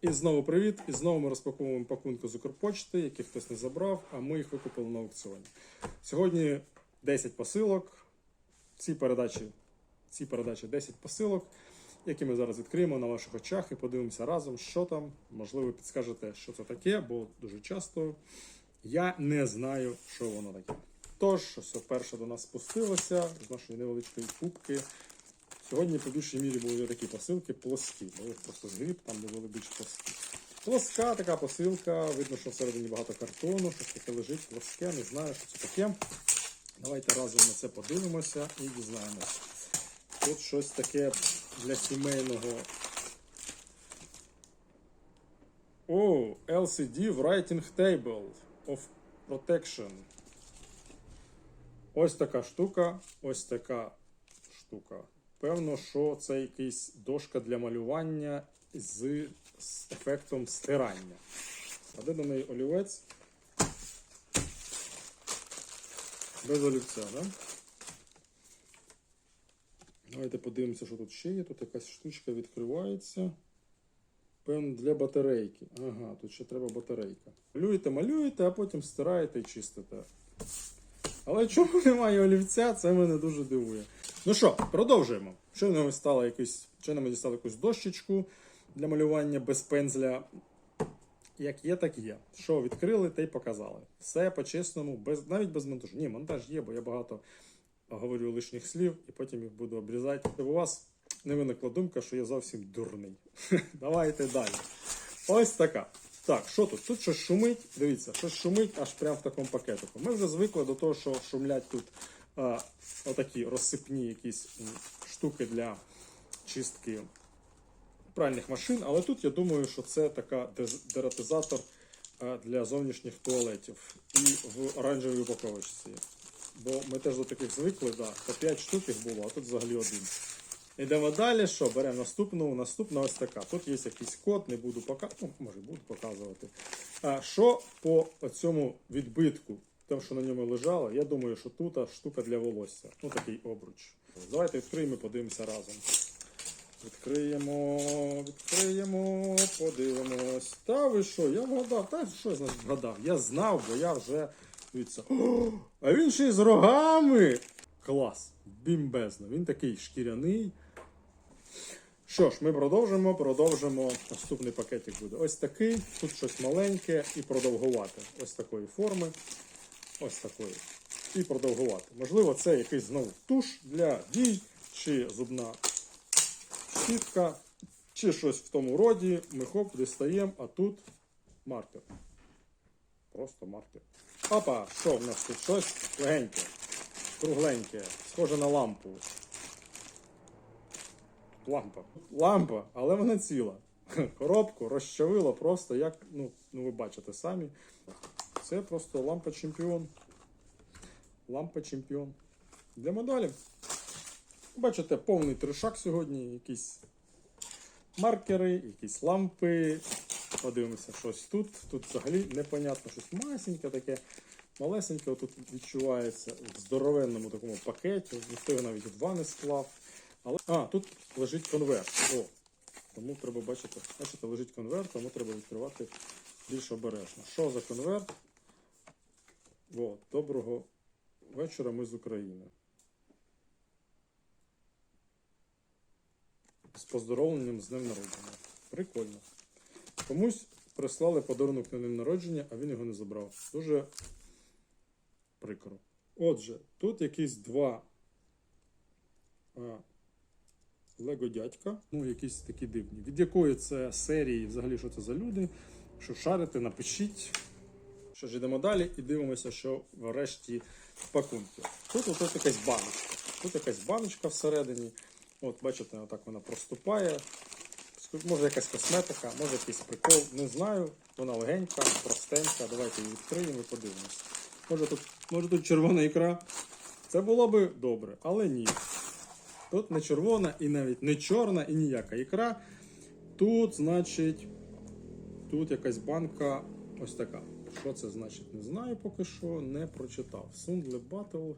І знову привіт. І знову ми розпаковуємо пакунки з Укрпочти, які хтось не забрав, а ми їх викупили на аукціоні. Сьогодні 10 посилок. Ці передачі, ці передачі 10 посилок, які ми зараз відкриємо на ваших очах і подивимося разом, що там. Можливо, підскажете, що це таке, бо дуже часто я не знаю, що воно таке. Тож, все перше до нас спустилося з нашої невеличкої кубки. Сьогодні, по більшій мірі, були такі посилки плоскі. Були просто згріб, там були більш плоскі. Плоска така посилка, видно, що всередині багато картону, щось таке лежить, плоске, не знаю, що це таке. Давайте разом на це подивимося і дізнаємося. Тут щось таке для сімейного. О, LCD Writing Table of Protection. Ось така штука, ось така штука. Певно, що це якийсь дошка для малювання з, ефектом стирання. А до неї олівець? Без олівця, так? Да? Давайте подивимося, що тут ще є. Тут якась штучка відкривається. Певно, для батарейки. Ага, тут ще треба батарейка. Малюєте, малюєте, а потім стираєте і чистите. Але чому немає олівця, це мене дуже дивує. Ну що, продовжуємо. Що нам стало якусь, що нам дістали якусь дощечку для малювання без пензля. Як є, так є. Що відкрили, те й показали. Все по-чесному, без, навіть без монтажу. Ні, монтаж є, бо я багато говорю лишніх слів і потім їх буду обрізати. У вас не виникла думка, що я зовсім дурний. Давайте далі. Ось така. Так, що тут? Тут щось шумить. Дивіться, щось шумить аж прямо в такому пакетику. Ми вже звикли до того, що шумлять тут отакі розсипні якісь штуки для чистки пральних машин. Але тут я думаю, що це така дератизатор для зовнішніх туалетів. І в оранжевій упаковочці. Бо ми теж до таких звикли, да, по 5 штук їх було, а тут взагалі один. Йдемо далі. Що? Беремо наступну. Наступна ось така. Тут є якийсь код, не буду показувати. Ну, може, буду показувати. А що по цьому відбитку, тому що на ньому лежало, я думаю, що тут штука для волосся. Ну, такий обруч. Давайте відкриємо і подивимося разом. Відкриємо, відкриємо, подивимось. Та ви що, я вгадав. Та що я вгадав? Я знав, бо я вже. Дивіться. А він ще й з рогами. Клас. Бімбезно. Він такий шкіряний. Що ж, ми продовжимо, продовжимо. Наступний пакетик буде ось такий. Тут щось маленьке і продовгувати. Ось такої форми. Ось такої. І продовгувати. Можливо, це якийсь знову туш для дій, чи зубна щітка, чи щось в тому роді. Ми хоп, дістаємо, а тут маркер. Просто маркер. Опа, що в нас тут щось легеньке, кругленьке, схоже на лампу. Лампа. Лампа, але вона ціла. Коробку розчавило просто як, ну, ну ви бачите самі. Це просто лампа чемпіон. Лампа чемпіон. Для медалів. Бачите, повний тришак сьогодні. Якісь маркери, якісь лампи. Подивимося, щось тут. Тут взагалі непонятно, щось масеньке таке. Малесеньке тут відчувається в здоровенному такому пакеті. Ніхто його навіть два не склав. Але... А, тут лежить конверт. О, тому треба бачити, бачите, лежить конверт, тому треба відкривати більш обережно. Що за конверт? О, доброго вечора, ми з України. З поздоровленням з днем народження. Прикольно. Комусь прислали подарунок на день народження, а він його не забрав. Дуже прикро. Отже, тут якісь два а, Лего дядька. Ну, якісь такі дивні. Від якої це серії, взагалі, що це за люди? Що шарите, напишіть. Що ж, йдемо далі і дивимося, що врешті пакунки. Тут ось якась баночка. Тут якась баночка всередині. От, бачите, отак вона проступає. Може якась косметика, може якийсь прикол, не знаю. Вона легенька, простенька. Давайте її відкриємо і подивимось. Може тут, може тут червона ікра. Це було би добре, але ні. Тут не червона і навіть не чорна і ніяка ікра. Тут, значить, тут якась банка ось така. Що це значить? Не знаю поки що, не прочитав. Сундле Battle.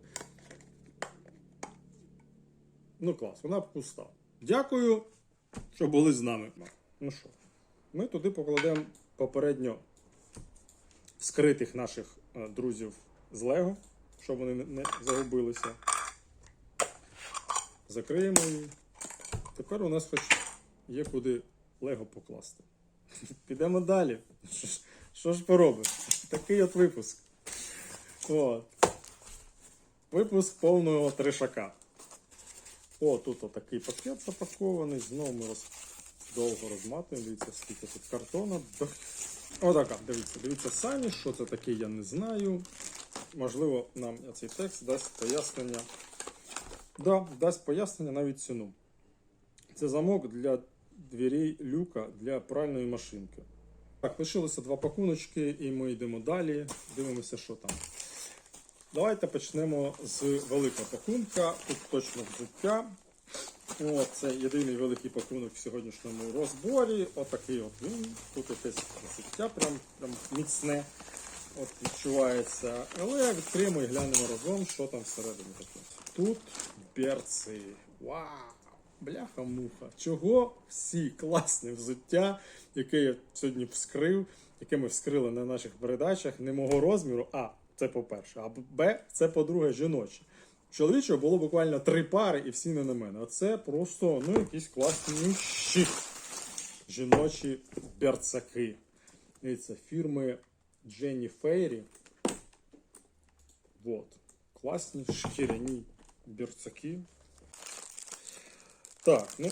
Ну клас, вона пуста. Дякую, що були з нами. Ну що, Ми туди покладемо попередньо вскритих наших е, друзів з Лего, щоб вони не- загубилися. Закриємо її. Тепер у нас хоч є куди Лего покласти. Підемо далі. Що ж поробиш? Такий от випуск. От. Випуск повного трешака. О, тут отакий пакет запакований. Знову ми роз... довго розматуємо. Дивіться, скільки тут картона. Отака, дивіться, дивіться самі, що це таке, я не знаю. Можливо, нам цей текст дасть пояснення. Да, дасть пояснення навіть ціну. Це замок для дверей люка для пральної машинки. Так, лишилося два пакуночки, і ми йдемо далі. Дивимося, що там. Давайте почнемо з великого пакунка. Тут точно взуття. О, це єдиний великий пакунок в сьогоднішньому розборі. Отакий от він. Тут якесь взуття прям, прям міцне. От відчувається. Але відкриємо і глянемо разом, що там всередині таке. Тут берці. Вау! Бляха-муха. Чого всі класне взуття, яке я сьогодні вскрив, яке ми вскрили на наших передачах, не мого розміру. А, це по-перше. А Б, це по-друге, жіноче. Чоловічого було буквально три пари і всі не на мене. А це просто ну, якісь класні жіночі берцаки. Дивіться, фірми Дженні Фейрі. Вот. Класні шкіряні берцаки. Так, ну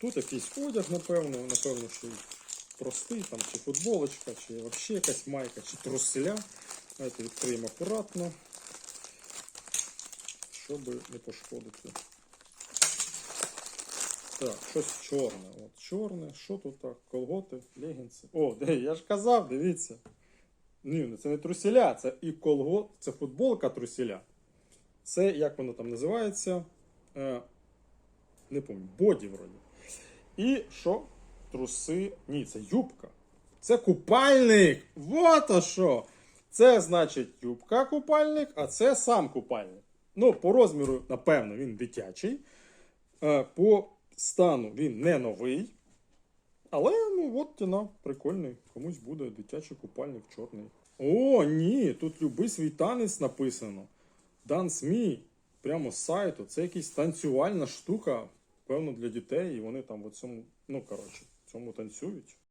тут якийсь одяг, напевно, напевно, що простий, там, чи футболочка, чи взагалі якась майка, чи труселя. Давайте відкриємо акуратно, щоб не пошкодити. Так, щось чорне. От, чорне, що тут так? Колготи, легінси. О, я ж казав, дивіться. Ні, ну, це не труселя, це і колгот, це футболка труселя. Це, як воно там називається? Не пам'ятаю, боді вроді. І що? Труси. Ні, це юбка. Це купальник. Вот а що. Це значить юбка купальник, а це сам купальник. Ну, по розміру, напевно, він дитячий. Е, По стану він не новий. Але, ну, от ціна, прикольний. Комусь буде дитячий купальник чорний. О, ні, тут любий свій танець написано. Dance Me, прямо з сайту. Це якась танцювальна штука, певно, для дітей, і вони там в цьому, ну, коротше, цьому танцюють.